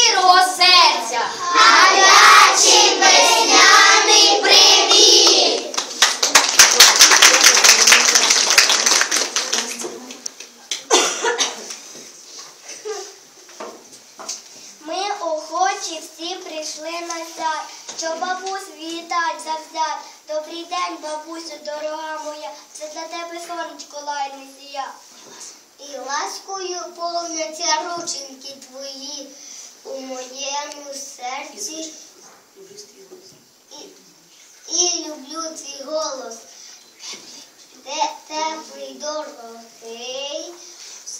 щирого серця. Гарячий весняний привіт! Ми охочі всі прийшли на свят, що бабусь вітать завзят. Добрий день, бабусю, дорога моя, це для тебе сонечко лайне сія. І ласкою повняться рученьки твої у моєму серці. І, люблю твій голос. Де теплий дорогий,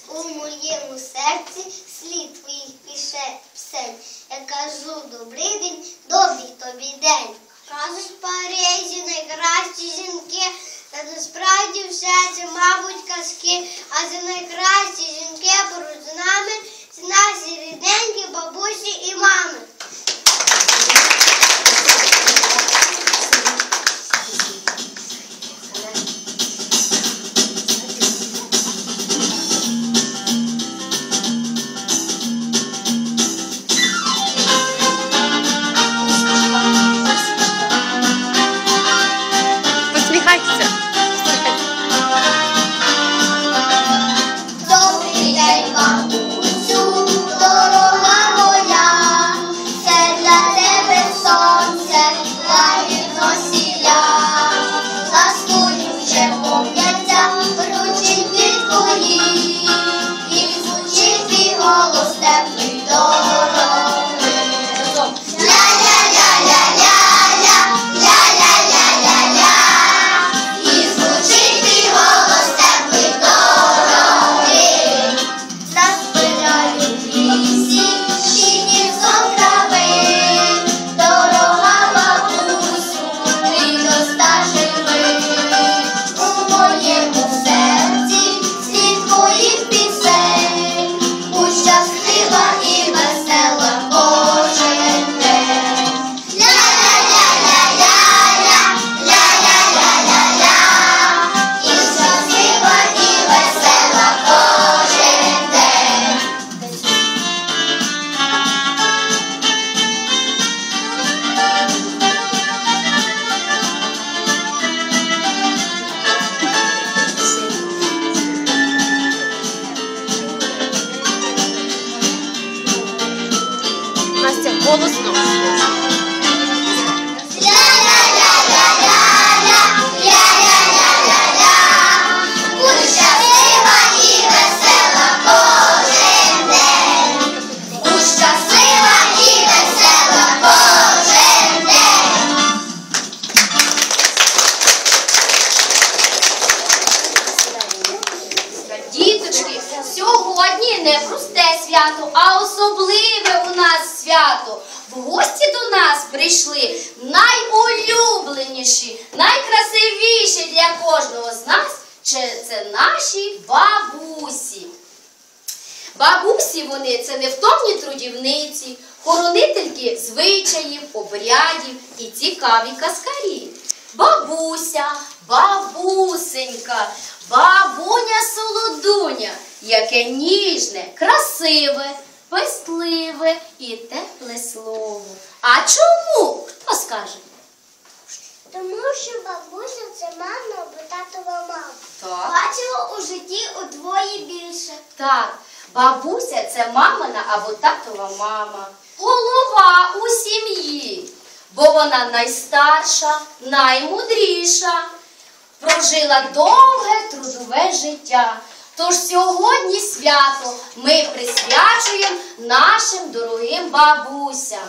у моєму серці слід твоїх піше пісень. Я кажу добрий день, добрий тобі день. Кажуть в Парижі найкращі жінки, та насправді все це, мабуть, казки, а це найкращі жінки поруч з нами, наші рідненькі бабусі і мами. Найулюбленіші, найкрасивіші для кожного з нас. Це наші бабусі. Бабусі вони це невтомні трудівниці, хоронительки звичаїв, обрядів і цікаві каскарі. Бабуся, бабусенька, бабуня солодуня, яке ніжне, красиве, пестливе і тепле слово. А чому? Хто скаже? Тому що бабуся це мама або татова мама. Так. Бачила у житті удвоє більше. Так, бабуся це мамина або татова мама, голова у сім'ї, бо вона найстарша, наймудріша, прожила довге трудове життя. Тож сьогодні свято ми присвячуємо нашим дорогим бабусям.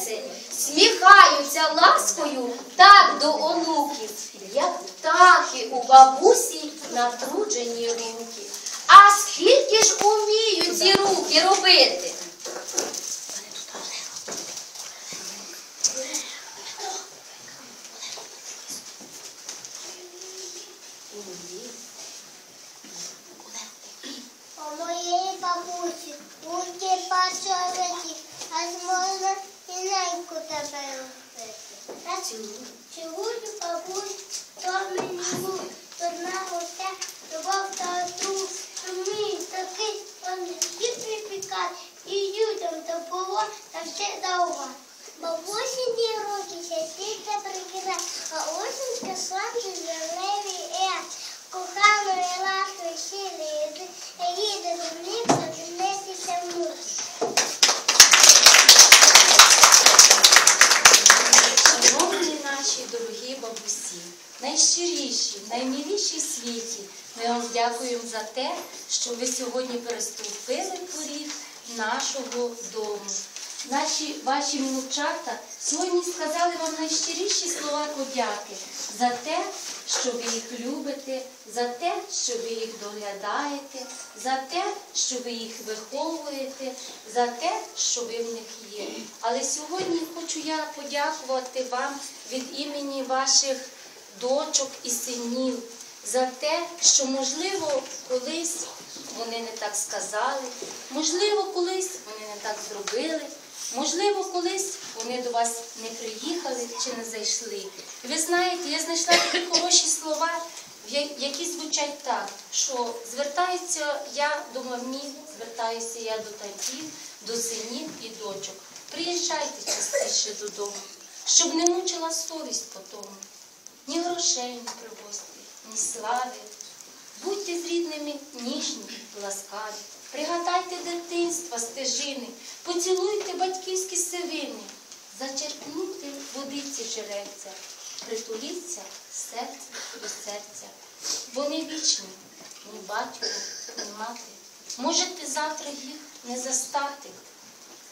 серце, сміхаються ласкою так до онуків, як птахи у бабусі натруджені руки. А скільки ж уміють ці руки робити? У моєї бабусі, руки пасовики, а з Nie lęku to był. Raczej. свого дому. Наші ваші внучата сьогодні сказали вам найщиріші слова подяки за те, що ви їх любите, за те, що ви їх доглядаєте, за те, що ви їх виховуєте, за те, що ви в них є. Але сьогодні хочу я подякувати вам від імені ваших дочок і синів за те, що, можливо, колись вони не так сказали, можливо, колись вони не так зробили, можливо, колись вони до вас не приїхали чи не зайшли. Ви знаєте, я знайшла такі хороші слова, які звучать так, що звертаюся я до мамі, звертаюся я до татів, до синів і дочок. Приїжджайте частіше додому, щоб не мучила совість по тому. Ні грошей не привозьте, ні слави. Будьте з рідними ніжні, ласкаві. Пригадайте дитинства, стежини, поцілуйте батьківські сивини, зачерпнути водиці жерельця, притуліться серце до серця. Вони вічні, ні батько, ні мати. Можете завтра їх не застати,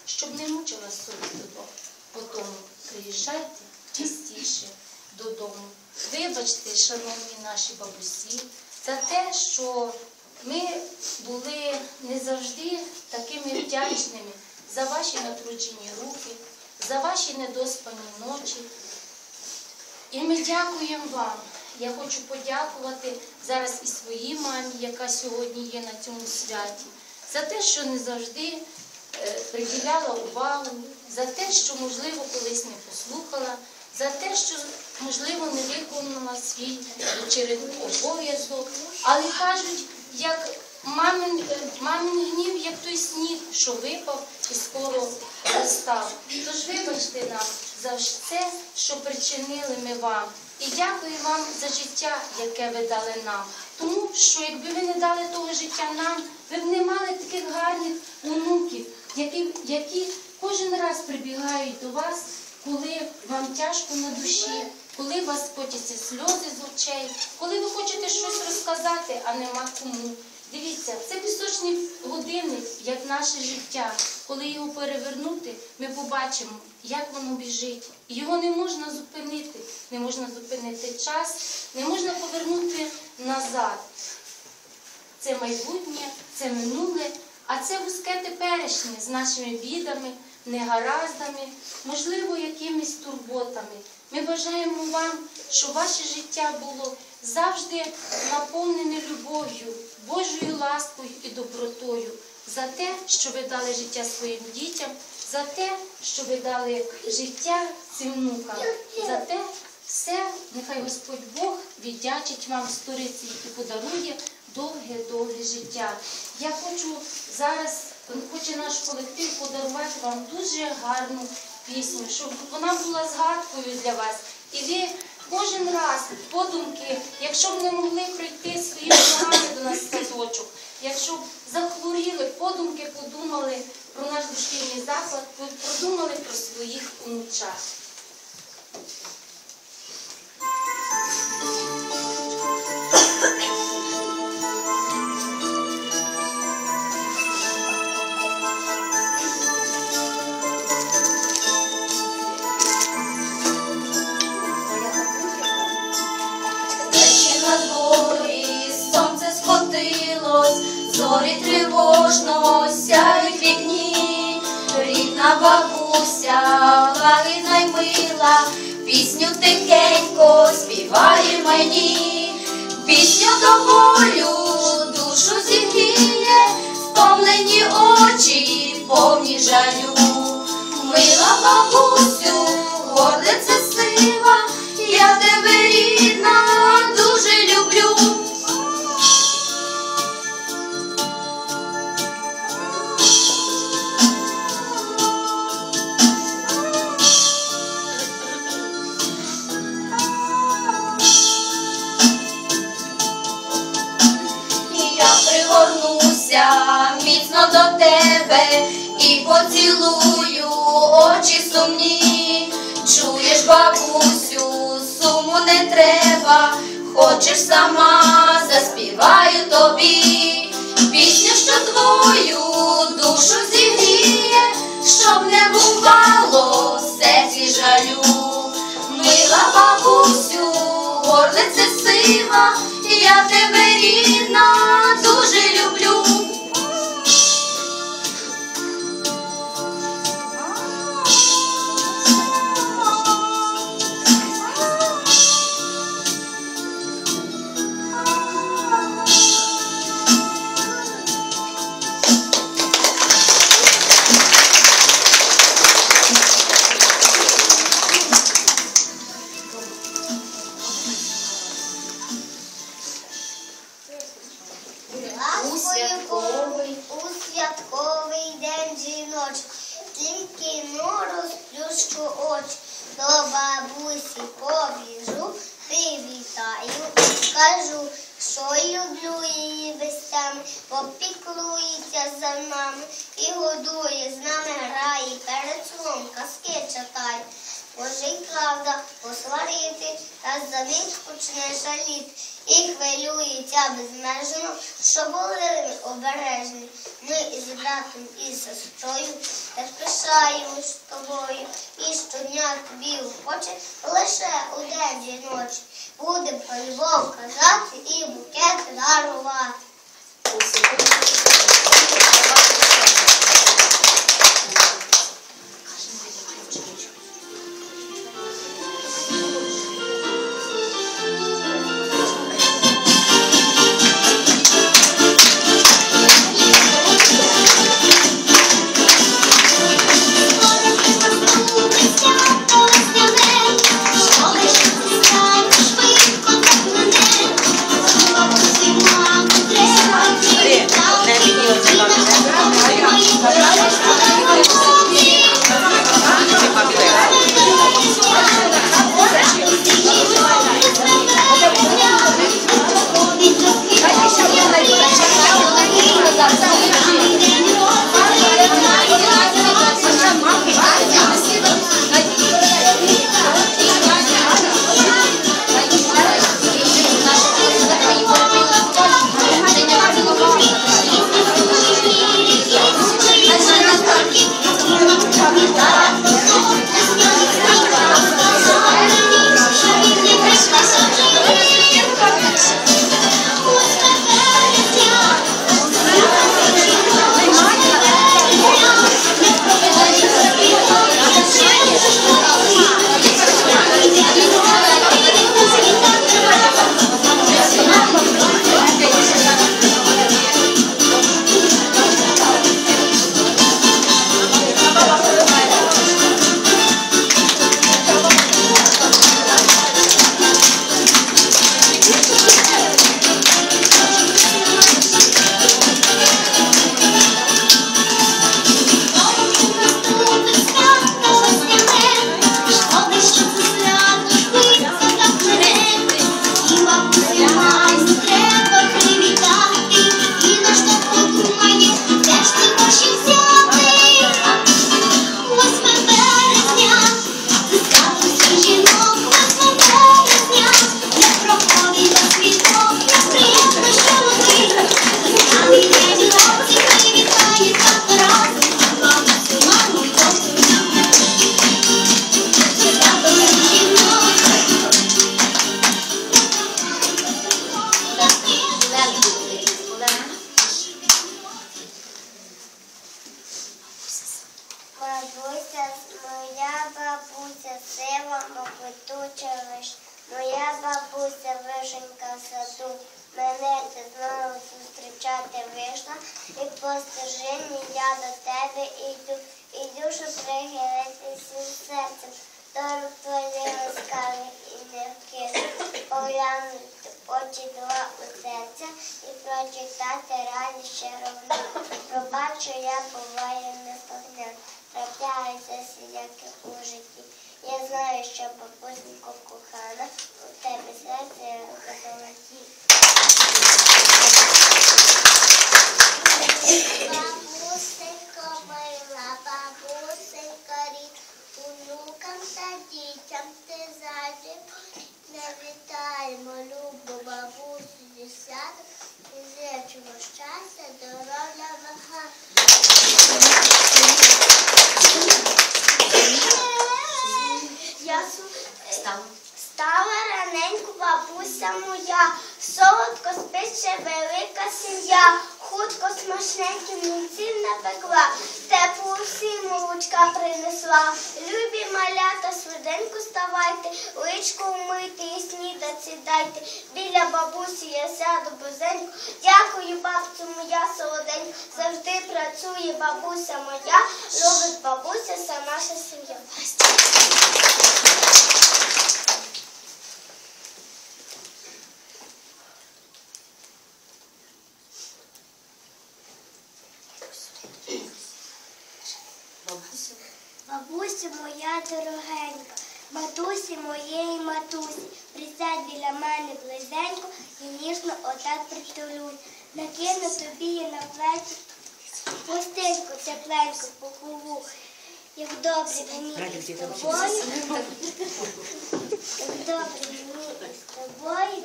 щоб не мучила совість додому. Потому приїжджайте частіше додому. Вибачте, шановні наші бабусі, за те, що ми були не завжди такими вдячними за ваші натруджені руки, за ваші недоспані ночі. І ми дякуємо вам. Я хочу подякувати зараз і своїй мамі, яка сьогодні є на цьому святі, за те, що не завжди е, приділяла увагу, за те, що, можливо, колись не послухала, за те, що, можливо, не виконала свій дочерний обов'язок. Але кажуть, як мамин, е, мамин гнів, як той сніг, що випав і скоро розстав. Тож вибачте нам за все, що причинили ми вам. І дякую вам за життя, яке ви дали нам. Тому що якби ви не дали того життя нам, ви б не мали таких гарних онуків, які, які кожен раз прибігають до вас, коли вам тяжко на душі, коли у вас котяться сльози з очей, коли ви хочете щось розказати, а нема кому. Дивіться, це пісочний годинник, як наше життя. Коли його перевернути, ми побачимо, як воно біжить. Його не можна зупинити, не можна зупинити час, не можна повернути назад. Це майбутнє, це минуле, а це вузьке теперішнє з нашими бідами, негараздами, можливо, якимись турботами. Ми бажаємо вам, щоб ваше життя було завжди наповнене любов'ю, Божою ласкою і добротою, за те, що ви дали життя своїм дітям, за те, що ви дали життя цим внукам, за те, все, нехай Господь Бог віддячить вам сториці і подарує довге-довге життя. Я хочу зараз, хоче наш колектив подарувати вам дуже гарну пісню, щоб вона була згадкою для вас. І ви кожен раз подумки, якщо б не могли прийти своїми ногами до нас в садочок, якщо б захворіли, подумки подумали про наш дошкільний заклад, подумали про своїх онучат. Зорі тривожно сяють вікні, рідна бабуся, лагідна й мила, пісню тихенько співає мені, пісню до болю душу зігріє, втомлені очі, повні жалю. Мила бабусю, горлице хочеш сама, заспіваю тобі. Пісню, що твою душу зігріє, щоб не бувало в серці жалю. Мила бабусю, горлице сива, я тебе рідна, з нами грає, перед сном казки читає. Може й правда посварити, та за них почне жаліти. І хвилюється безмежно, що були обережні. Ми із братом і сестрою так пишаємось тобою. І щодня тобі охоче лише у день жіночі. Будем про любов казати і букети дарувати. Поглянути очі два у серця і прочитати радість ще ровно. Пробачу, я буваю неслухняна, трапляються всіляки у житті. Я знаю, що бабусенько кохана, у тебе серце золоті. Не вітаємо, любу бабусю святом, і зичимо щастя, здоров'я. Я Став. раненько бабуся моя, солодко спише велика сім'я, хутко смачненькі млинців напекла, теплу всі молочка принесла. Любі малята, швиденько ставайте, личко вмийте і снідать сідайте. Біля бабусі я сяду бузенько. Дякую, бабцю моя солоденько. Завжди працює бабуся моя, любить бабуся, вся наша сім'я. Бабусю моя дорогенька, матусі моєї матусі, присядь біля мене близенько і ніжно отак притулюй. Накину тобі я на плечі пустинку тепленьку похову. Як добре мені із тобою, як добре мені із тобою.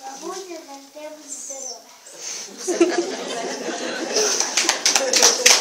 Бабуся завжди буде здорова. Thank you.